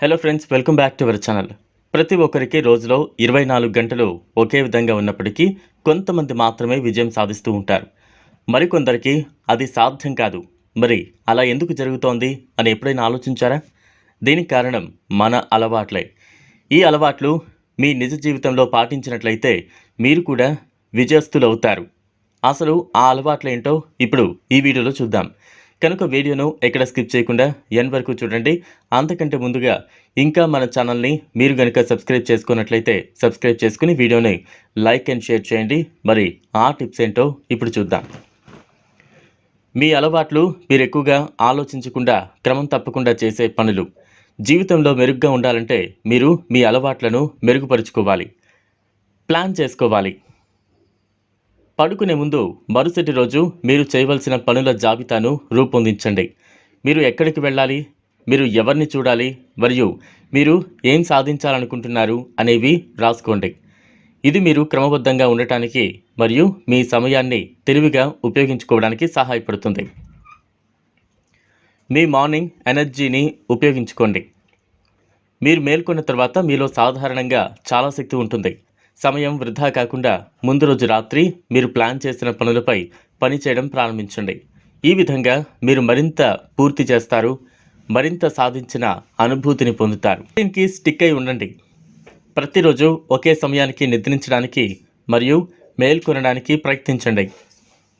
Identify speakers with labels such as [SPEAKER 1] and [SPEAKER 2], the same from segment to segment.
[SPEAKER 1] Hello friends welcome back to our channel ప్రతి ఒక్కరికి రోజులో ఇరవై నాలుగు గంటలు ఒకే విధంగా ఉన్నప్పటికీ కొంతమంది మాత్రమే విజయం సాధిస్తూ ఉంటారు. మరికొందరికి అది సాధ్యం కాదు. మరి అలా ఎందుకు జరుగుతోంది అని ఎప్పుడైనా ఆలోచించారా? దీనికి కారణం మన అలవాట్లే. ఈ అలవాట్లు మీ నిజ జీవితంలో పాటించినట్లయితే మీరు కూడా విజయస్తులవుతారు అసలు ఆ అలవాట్లు ఏంటో ఇప్పుడు ఈ వీడియోలో చూద్దాం. కనుక వీడియోను ఎక్కడ స్కిప్ చేయకుండా ఎన్ వరకు చూడండి. అంతకంటే ముందుగా ఇంకా మన ఛానల్ని మీరు కనుక సబ్స్క్రైబ్ చేసుకున్నట్లయితే సబ్స్క్రైబ్ చేసుకుని వీడియోని లైక్ అండ్ షేర్ చేయండి. మరి ఆ టిప్స్ ఏంటో ఇప్పుడు చూద్దాం. మీ అలవాట్లు మీరు ఎక్కువగా ఆలోచించకుండా క్రమం తప్పకుండా చేసే పనులు. జీవితంలో మెరుగ్గా ఉండాలంటే మీరు మీ అలవాట్లను మెరుగుపరుచుకోవాలి. ప్లాన్ చేసుకోవాలి. పడుకునే ముందు మరుసటి రోజు మీరు చేయవలసిన పనుల జాబితాను రూపొందించండి. మీరు ఎక్కడికి వెళ్ళాలి? మీరు ఎవరిని చూడాలి? మరియు మీరు ఏం సాధించాలనుకుంటున్నారు అనేవి రాసుకోండి. ఇది మీరు క్రమబద్ధంగా ఉండటానికి మరియు మీ సమయాన్ని తెలివిగా ఉపయోగించుకోవడానికి సహాయపడుతుంది. మీ మార్నింగ్ ఎనర్జీని ఉపయోగించుకోండి. మీరు మేల్కొన్న తర్వాత మీలో సాధారణంగా చాలా శక్తి ఉంటుంది. సమయం వృధా కాకుండా ముందు రోజు రాత్రి మీరు ప్లాన్ చేసిన పనులపై పని చేయడం ప్రారంభించండి. ఈ విధంగా మీరు మరింత పూర్తి చేస్తారు మరింత సాధించిన అనుభూతిని పొందుతారు. దీనికి స్టిక్ అయి ఉండండి. ప్రతిరోజు ఒకే సమయానికి నిద్రించడానికి మరియు మేల్కొనడానికి ప్రయత్నించండి.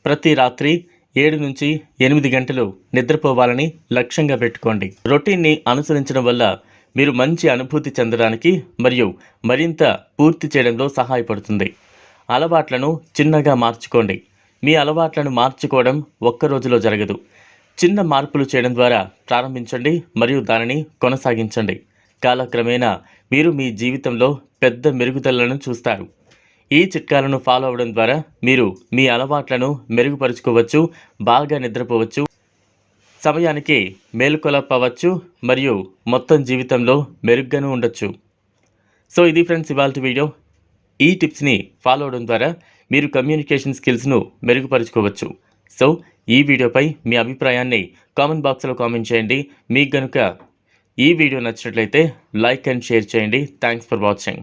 [SPEAKER 1] ప్రతి రాత్రి ఏడు నుంచి ఎనిమిది గంటలు నిద్రపోవాలని లక్ష్యంగా పెట్టుకోండి. రొటీన్ని అనుసరించడం వల్ల మీరు మంచి అనుభూతి చెందడానికి మరియు మరింత పూర్తి చేయడంలో సహాయపడుతుంది. అలవాట్లను చిన్నగా మార్చుకోండి. మీ అలవాట్లను మార్చుకోవడం ఒక్క రోజులో జరగదు. చిన్న మార్పులు చేయడం ద్వారా ప్రారంభించండి మరియు దానిని కొనసాగించండి. కాలక్రమేణా మీరు మీ జీవితంలో పెద్ద మెరుగుదలను చూస్తారు. ఈ చిట్కాలను ఫాలో అవ్వడం ద్వారా మీరు మీ అలవాట్లను మెరుగుపరుచుకోవచ్చు బాగా నిద్రపోవచ్చు సమయానికి మేలుకొలపవచ్చు మరియు మొత్తం జీవితంలో మెరుగ్గాను ఉండొచ్చు. సో ఇది ఫ్రెండ్స్ ఇవాళ వీడియో. ఈ టిప్స్ని ఫాలో అవడం ద్వారా మీరు కమ్యూనికేషన్ స్కిల్స్ను మెరుగుపరుచుకోవచ్చు. సో ఈ వీడియోపై మీ అభిప్రాయాన్ని కామెంట్ బాక్స్లో కామెంట్ చేయండి. మీకు కనుక ఈ వీడియో నచ్చినట్లయితే లైక్ అండ్ షేర్ చేయండి. Thanks for watching.